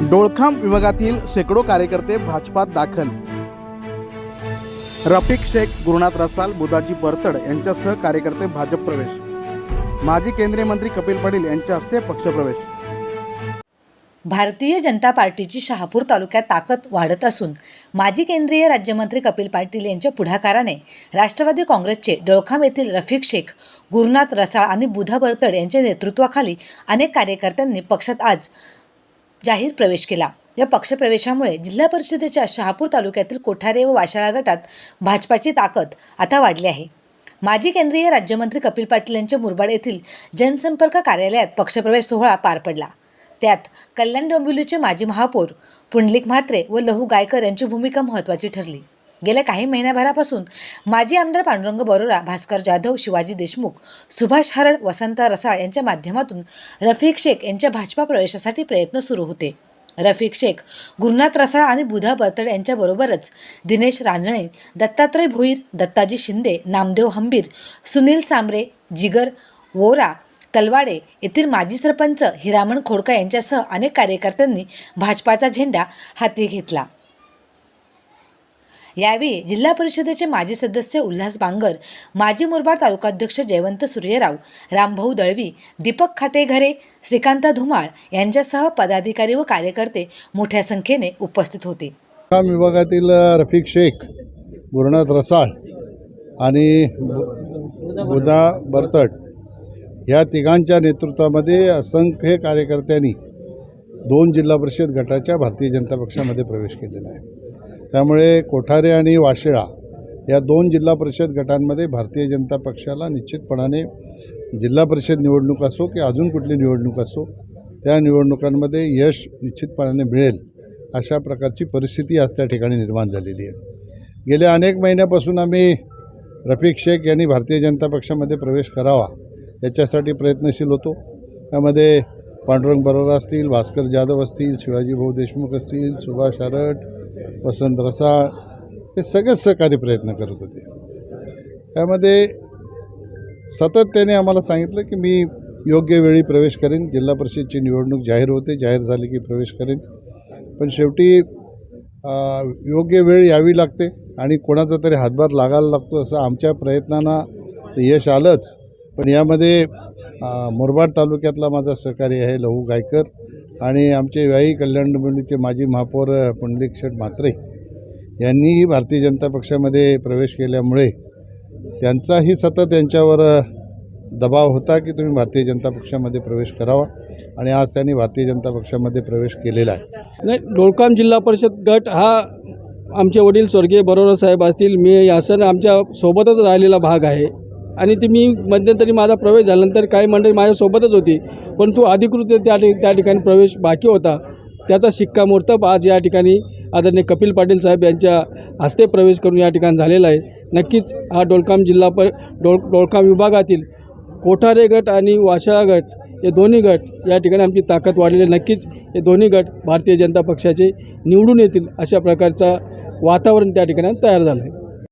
डोळखाम विभागातील शेकडो कार्यकर्ते भाजपात दाखल. रफिक शेख गुरुनाथ रसाल बुधाजी बरतड यांच्यासह कार्यकर्ते भाजप प्रवेश. माजी केंद्रीय मंत्री कपिल पाटील यांच्या हस्ते पक्षप्रवेश. भारतीय जनता पार्टीची शहापूर तालुक्यात ताकद वाढत असून माजी केंद्रीय राज्यमंत्री कपिल पाटील यांच्या पुढाकाराने राष्ट्रवादी काँग्रेसचे डोळखाम येथील रफिक शेख गुरुनाथ रसाळ आणि बुधा बरतड यांच्या नेतृत्वाखाली अनेक कार्यकर्त्यांनी पक्षात आज जाहीर प्रवेश केला. या पक्षप्रवेशामुळे जिल्हा परिषदेच्या शहापूर तालुक्यातील कोठारे व वाशाळा गटात भाजपाची ताकद आता वाढली आहे. माजी केंद्रीय राज्यमंत्री कपिल पाटील यांच्या मुरबाड येथील जनसंपर्क कार्यालयात पक्षप्रवेश सोहळा पार पडला. त्यात कल्याण डोंबिवलीचे माजी महापौर पुंडलिक म्हात्रे व लहू गायकर यांची भूमिका महत्त्वाची ठरली. गेल्या काही महिन्याभरापासून माजी आमदार पांडुरंग बरोरा भास्कर जाधव शिवाजी देशमुख सुभाष हरड वसंत रसाळ यांच्या माध्यमातून रफिक शेख यांच्या भाजपा प्रवेशासाठी प्रयत्न सुरू होते. रफिक शेख गुरुनाथ रसाळ आणि बुधा बर्तड यांच्याबरोबरच दिनेश रांजणे दत्तात्रय भोईर दत्ताजी शिंदे नामदेव हंबीर सुनील सांबरे जिगर वोरा तलवाडे येथील माजी सरपंच हिरामण खोडका यांच्यासह अनेक कार्यकर्त्यांनी भाजपाचा झेंडा हाती घेतला. यावेळी जिल्हा परिषदेचे माजी सदस्य उल्हास बांगर माजी मुरबाड तालुकाध्यक्ष जयवंत सूर्यराव रामभाऊ दळवी दीपक खातेघरे श्रीकांत धुमाळ यांच्यासह पदाधिकारी व कार्यकर्ते मोठ्या संख्येने उपस्थित होते. काम विभागातील रफिक शेख गुरुनाथ रसाळ आणि बु- बुधा बरतट ह्या तिघांच्या नेतृत्वामध्ये असंख्य कार्यकर्त्यांनी दोन जिल्हा परिषद गटाच्या भारतीय जनता पक्षामध्ये प्रवेश केलेला आहे. त्यामुळे कोठारे आणि वाशिळा या दोन जिल्हा परिषद गटांमध्ये भारतीय जनता पक्षाला निश्चितपणाने जिल्हा परिषद निवडणूक असो की अजून कुठली निवडणूक असो त्या निवडणुकांमध्ये यश निश्चितपणाने मिळेल अशा प्रकारची परिस्थिती आज त्या ठिकाणी निर्माण झालेली आहे. गेल्या अनेक महिन्यापासून आम्ही रफिक शेख यांनी भारतीय जनता पक्षामध्ये प्रवेश करावा याच्यासाठी प्रयत्नशील होतो. त्यामध्ये पांडुरंग बरोरा असतील भास्कर जाधव असतील शिवाजी भाऊ देशमुख असतील सुभाष आरट वसंत रसाळ हे सगळेच सहकारी प्रयत्न करत होते. त्यामध्ये सतत त्याने आम्हाला सांगितलं की मी योग्य वेळी प्रवेश करेन जिल्हा परिषदची निवडणूक जाहीर होते जाहीर झाली की प्रवेश करेन. पण शेवटी योग्य वेळ यावी लागते आणि कोणाचा तरी हातभार लागायला लागतो असं आमच्या प्रयत्नांना ते यश आलंच. पण यामध्ये मुरबाड तालुक्यातला माझा सहकारी आहे लहू गायकर. आणि आमचे व्याही कल्याण मंडळीचे माजी महापौर अ, पुंडलिक शेठ म्हात्रे यांनीही भारतीय जनता पक्षामध्ये प्रवेश केल्यामुळे त्यांचाही सतत यांच्यावर दबाव होता की तुम्ही भारतीय जनता पक्षामध्ये प्रवेश करावा आणि आज त्यांनी भारतीय जनता पक्षामध्ये प्रवेश केलेला आहे. नाही डोळकाम जिल्हा परिषद गट हा आमचे वडील स्वर्गीय बरोबर साहेब असतील मी यासन आमच्या सोबतच राहिलेला भाग आहे. आणि ते मी मध्यंतरी माझा प्रवेश झाल्यानंतर काही मंडळी माझ्यासोबतच होती परंतु अधिकृत त्या त्या ठिकाणी प्रवेश बाकी होता. त्याचा शिक्कामोर्तब आज या ठिकाणी आदरणीय कपिल पाटील साहेब यांच्या हस्ते प्रवेश करून या ठिकाणी झालेला आहे. नक्कीच हा डोळकाम जिल्हा प डोळ डोळकाम विभागातील कोठारे गट आणि वाशाळा गट हे दोन्ही गट या ठिकाणी आमची ताकद वाढलेली आहे. नक्कीच हे दोन्ही गट भारतीय जनता पक्षाचे निवडून येतील अशा प्रकारचा वातावरण त्या ठिकाणी तयार झालं आहे